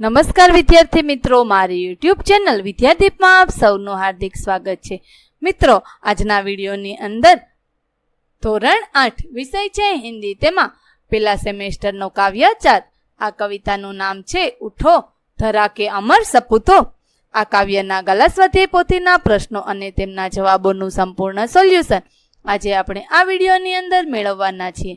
નમસ્કાર વિદ્યાર્થી મિત્રો મારી યુટ્યુબ ચેનલ વિદ્યાદીપમાં આપ સૌનું હાર્દિક સ્વાગત છે મિત્રો આજના વિડીયોની અંદર ધોરણ આઠ વિષય છે હિન્દી તેમાં પેલા સેમેસ્ટરનો કાવ્યાચાર આ કવિતાનું નામ છે ઉઠો ધરા કે અમર સપૂતો આ કાવ્યના ગલાસ્વાધ્યાય પોથીના પ્રશ્નો અને તેમના જવાબોનું સંપૂર્ણ સોલ્યુશન આજે આપણે આ વિડીયોની અંદર મેળવવાના છીએ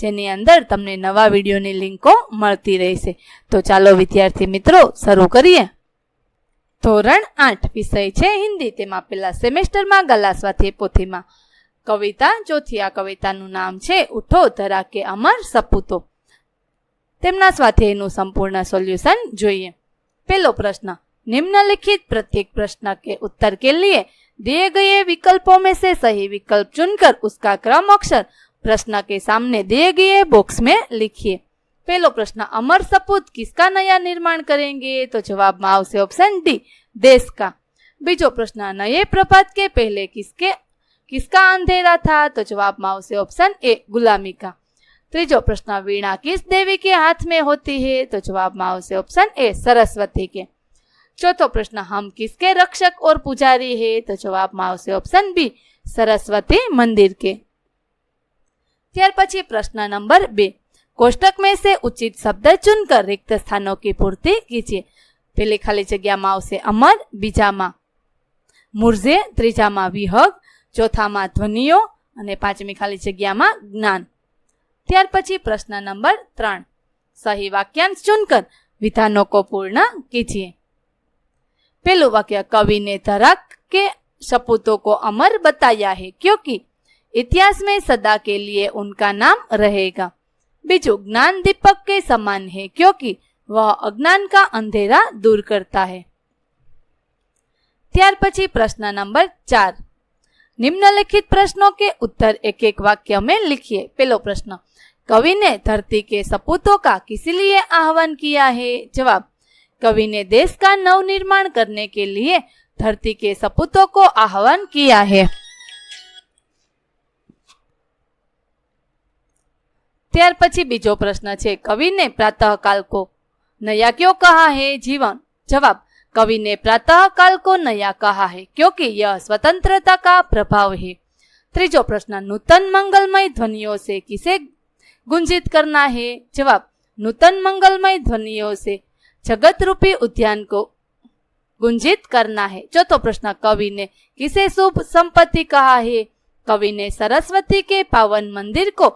જેની અંદર તમને નવા વિડીયોની લિંકો મળતી રહેશે તો ચાલો વિદ્યાર્થી મિત્રો શરૂ કરીએ ધોરણ આઠ વિષય છે હિન્દી તેમાં પહેલા સેમેસ્ટરમાં ગલાસવાથી પોથીમાં કવિતા ચોથી આ કવિતાનું નામ છે ઉઠો ધરા કે અમર સપૂતો તેમના સ્વાધ્યાયનું સંપૂર્ણ સોલ્યુશન જોઈએ પહેલો પ્રશ્ન નિમ્નલિખિત પ્રત્યેક પ્રશ્ન કે ઉત્તર કે लिए दिए ગયે વિકલ્પો મેં से સહી વિકલ્પ चुनकर उसका ક્રમ અક્ષર प्रश्न के सामने दिए गए बॉक्स में लिखिए पहलो प्रश्न अमर सपूत किसका नया निर्माण करेंगे तो जवाब में આવશે ऑप्शन डी देश का प्रश्न नए प्रपात के पहले किसके किसका अंधेरा था तो जवाब माओ से ऑप्शन ए गुलामी का तीजो प्रश्न वीणा किस देवी के हाथ में होती है तो जवाब माओ से ऑप्शन ए सरस्वती के चौथो प्रश्न हम किसके रक्षक और पुजारी है तो जवाब में से ऑप्शन बी सरस्वती मंदिर के ત્યાર પછી પ્રશ્ન નંબર બે કોષ્ટક મેં સે ઉચિત શબ્દ ચુનકર રિક્ત સ્થાનો की પૂર્તિ કીજીએ પેલી ખાલી જગ્યામાં આવશે અમર બીજામાં મુરઝે ત્રીજામાં વિહગ ચોથામાં ધ્વનિઓ અને પાંચમી ખાલી જગ્યામાં જ્ઞાન ત્યાર પછી પ્રશ્ન નંબર ત્રણ સહી વાક્યાંશ ચુનકર વિધાનો કો પૂર્ણ કીજીએ પેલું વાક્ય કવિને ધરક કે સપૂતો કો અમર બતાયા હે ક્યોંકિ इतिहास में सदा के लिए उनका नाम रहेगा बीजू ज्ञान दीपक के समान है क्योंकि वह अज्ञान का अंधेरा दूर करता है त्यार પછી प्रश्न नंबर चार निम्नलिखित प्रश्नों के उत्तर एक एक वाक्य में लिखिए પેલો प्रश्न कवि ने धरती के सपूतों का किस लिए आह्वान किया है जवाब कवि ने देश का नवनिर्माण करने के लिए धरती के सपूतों को आह्वान किया है त્યાર પછી બીજો પ્રશ્ન છે કવિને પ્રાતઃકાલ કો નયા ક્યો કહા હે જીવન જવાબ કવિને પ્રાતઃકાલ કો નયા કહા હે ક્યોકી યહ સ્વતંત્રતા કા પ્રભાવ હી ત્રીજો પ્રશ્ન નૂતન મંગલમય ધન્યો સે કิસે ગુંજિત karna હે જવાબ નૂતન મંગલમય ધન્યો સે જગતરૂપી ઉદ્યાન કો ગુંજિત karna હે ચોથો પ્રશ્ન કવિને કิસે શુભ સંપત્તિ કહા હે કવિને સરસ્વતી કે પાવન મંદિર કો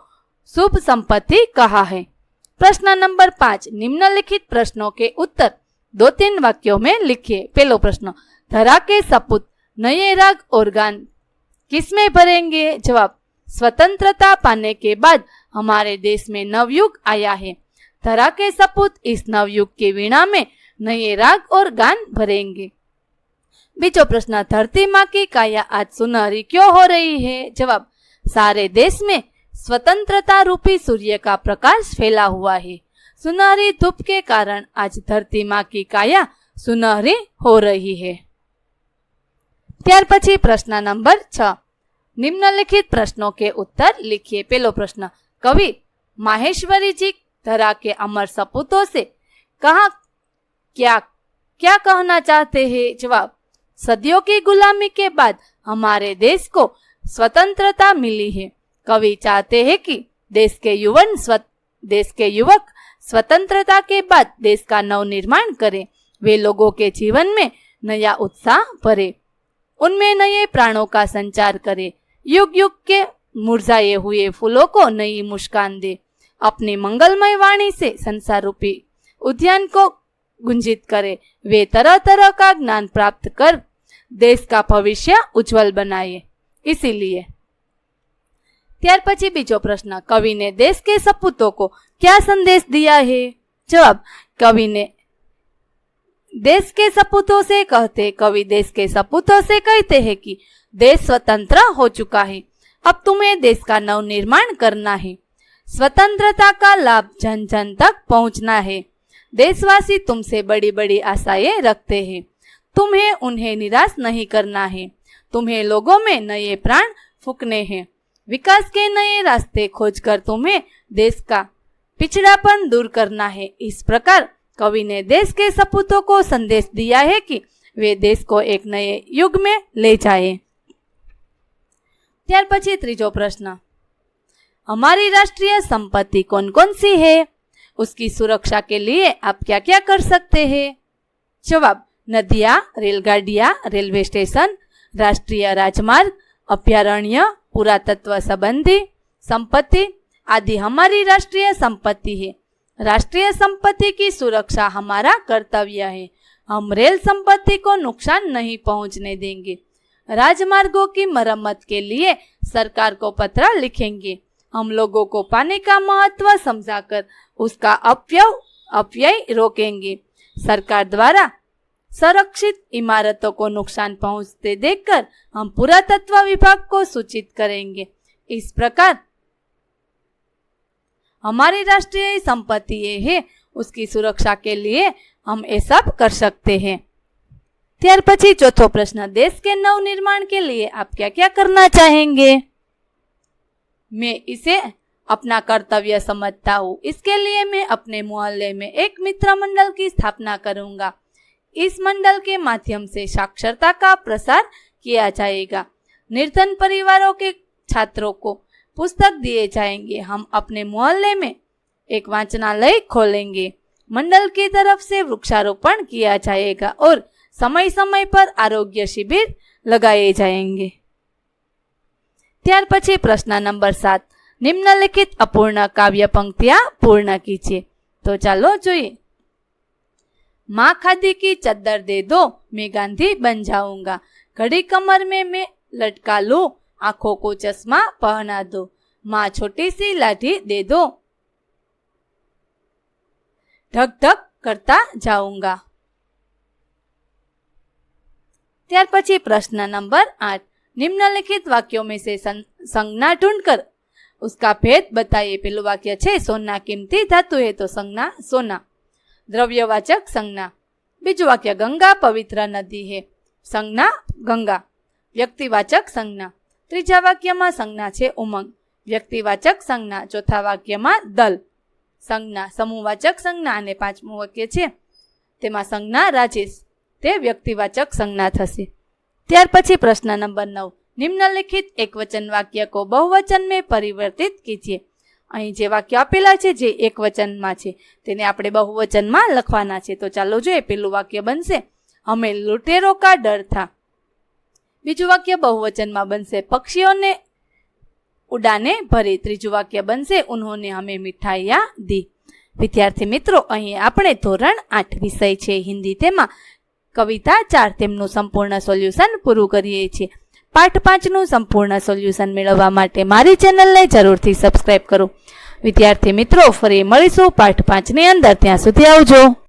शुभ संपत्ति कहा है प्रश्न नंबर पाँच निम्नलिखित प्रश्नों के उत्तर दो तीन वाक्यों में लिखिए पहलो प्रश्न धरा के सपूत नए राग ओर्गान किसमें भरेंगे जवाब स्वतंत्रता पाने के बाद हमारे देश में नवयुग आया है धरा के सपूत इस नवयुग के वीणा में नए राग और गान भरेंगे बीचो प्रश्न धरती माँ की काया आज सुनहरी क्यों हो रही है जवाब सारे देश में स्वतंत्रता रूपी सूर्य का प्रकाश फैला हुआ है सुनहरी धूप के कारण आज धरती माँ की काया सुनहरी हो रही है त्यार પછી प्रश्न नंबर छ निम्नलिखित प्रश्नों के उत्तर लिखिए पेलो प्रश्न कवि माहेश्वरी जी धरा के अमर सपूतों से कहा क्या क्या कहना चाहते हैं जवाब सदियों की गुलामी के बाद हमारे देश को स्वतंत्रता मिली है कवि चाहते हैं कि देश के युवन स्व देश के युवक स्वतंत्रता के बाद देश का नव निर्माण करें वे लोगों के जीवन में नया उत्साह भरे उनमें नए प्राणों का संचार करे युग युग के मुरझाए हुए फूलों को नई मुस्कान दे अपने मंगलमय वाणी से संसार रूपी उद्यान को गुंजित करे वे तरह तरह का ज्ञान प्राप्त कर देश का भविष्य उज्जवल बनाए इसीलिए त્યારपची બીજો પ્રશ્ન કવિને દેશ કે સપૂતોકો ક્યા સંદેશ દિયા હે જવાબ કવિને દેશ કે સપૂતો સે કહેતે કવિ દેશ કે સપૂતો સે કહેતે હે કી દેશ સ્વતંત્ર હો ચુકા હે અબ તુમે દેશ કા નવ નિર્માણ કરના હે સ્વતંત્રતા કા લાભ જન જન તક પહોંચના હે દેશવાસી તુમસે બડી બડી આશાયે રખતે હે તુમે ઉन्हे નિરાશ નહીં કરના હે તુમે લોકો મે નયે પ્રાણ ફૂકને હે विकास के नए रास्ते खोजकर तुम्हें देश का पिछड़ापन दूर करना है इस प्रकार कवि ने देश के सपूतों को संदेश दिया है कि वे देश को एक नए युग में ले जाए त्यार પછી ત્રીજો प्रश्न हमारी राष्ट्रीय संपत्ति कौन कौन सी है उसकी सुरक्षा के लिए आप क्या क्या कर सकते हैं जवाब नदिया रेलगाड़िया रेलवे स्टेशन राष्ट्रीय राजमार्ग अभ्यारण्य पुरातत्व संबंधी संपत्ति आदि हमारी राष्ट्रीय संपत्ति है राष्ट्रीय संपत्ति की सुरक्षा हमारा कर्तव्य है हम रेल संपत्ति को नुकसान नहीं पहुंचने देंगे राजमार्गों की मरम्मत के लिए सरकार को पत्र लिखेंगे हम लोगों को पानी का महत्व समझाकर उसका अपव्यय अपव्यय रोकेंगे सरकार द्वारा संरक्षित इमारतों को नुकसान पहुंचते देखकर हम पुरातत्व विभाग को सूचित करेंगे इस प्रकार हमारी राष्ट्रीय संपत्ति ये है उसकी सुरक्षा के लिए हम ये सब कर सकते हैं त्यार पची चौथो प्रश्न देश के नव निर्माण के लिए आप क्या क्या करना चाहेंगे मैं इसे अपना कर्तव्य समझता हूँ इसके लिए मैं अपने मोहल्ले में एक मित्र मंडल की स्थापना करूंगा इस मंडल के माध्यम से साक्षरता का प्रसार किया जाएगा निर्धन परिवारों के छात्रों को पुस्तक दिए जाएंगे हम अपने मोहल्ले में एक वाचनालय खोलेंगे मंडल की तरफ से वृक्षारोपण किया जाएगा और समय समय पर आरोग्य शिविर लगाए जाएंगे ત્યાર પછી પ્રશ્ન નંબર સાત નિમ્નલિખિત અપૂર્ણ કાવ્ય પંક્તિયા પૂર્ણ કીજીએ तो चलो જોઈએ माँ खादी કી चद्दर દે દો મેં ગાંધી बन જાઉંગા ઘડી કમર મેં મેં लटका लो आंखों को चश्मा पहना दो माँ छोटी सी लाठी दे दो ढक ढक કરતા જાઉંગા ત્યાર પછી પ્રશ્ન નંબર આઠ નિમ્નલિખિત વાક્યો મેં સે સંજ્ઞા ઢૂંઢ કર ઉસકા ભેદ બતાઈએ પેલું વાક્ય છે સોના કિંમતી ધાતુ હે તો સંજ્ઞા સોના દ્રવ્યવાચક સંજ્ઞા બીજું વાક્ય ગંગા પવિત્ર નદી હે સંજ્ઞા ગંગા વ્યક્તિવાચક સંજ્ઞા ત્રીજા વાક્યમાં સંજ્ઞા છે ઉમંગ વ્યક્તિવાચક સંજ્ઞા ચોથા વાક્યમાં દલ સંજ્ઞા સમૂહવાચક સંજ્ઞા અને પાંચમું વાક્ય છે તેમાં સંજ્ઞા રાજેશ તે વ્યક્તિવાચક સંજ્ઞા થશે ત્યાર પછી પ્રશ્ન નંબર નવ નિમ્નલિખિત એકવચન વાક્ય કો બહુવચન મેં પરિવર્તિત કીજીએ અહીં જે વાક્ય આપેલા છે જે એક વચનમાં છે તેને આપણે બહુવચનમાં લખવાના છે તો ચાલો જોઈએ પેલું વાક્ય બનશે અમે લુટેરો કા ડર થા બીજું વાક્ય બહુવચનમાં બનશે પક્ષીઓને ઉડાને ભરે ત્રીજું વાક્ય બનશે ઉન્હોને હમે મીઠાઈયા દી વિદ્યાર્થી મિત્રો અહીં આપણે ધોરણ આઠ વિષય છે હિન્દી તેમાં કવિતા ચાર તેમનું સંપૂર્ણ સોલ્યુશન પૂરું કરીએ છીએ પાઠ પાંચનું સંપૂર્ણ સોલ્યુશન મેળવવા માટે મારી ચેનલને જરૂરથી સબસ્ક્રાઈબ કરો વિદ્યાર્થી મિત્રો ફરી મળીશું પાઠ પાંચની અંદર ત્યાં સુધી આવજો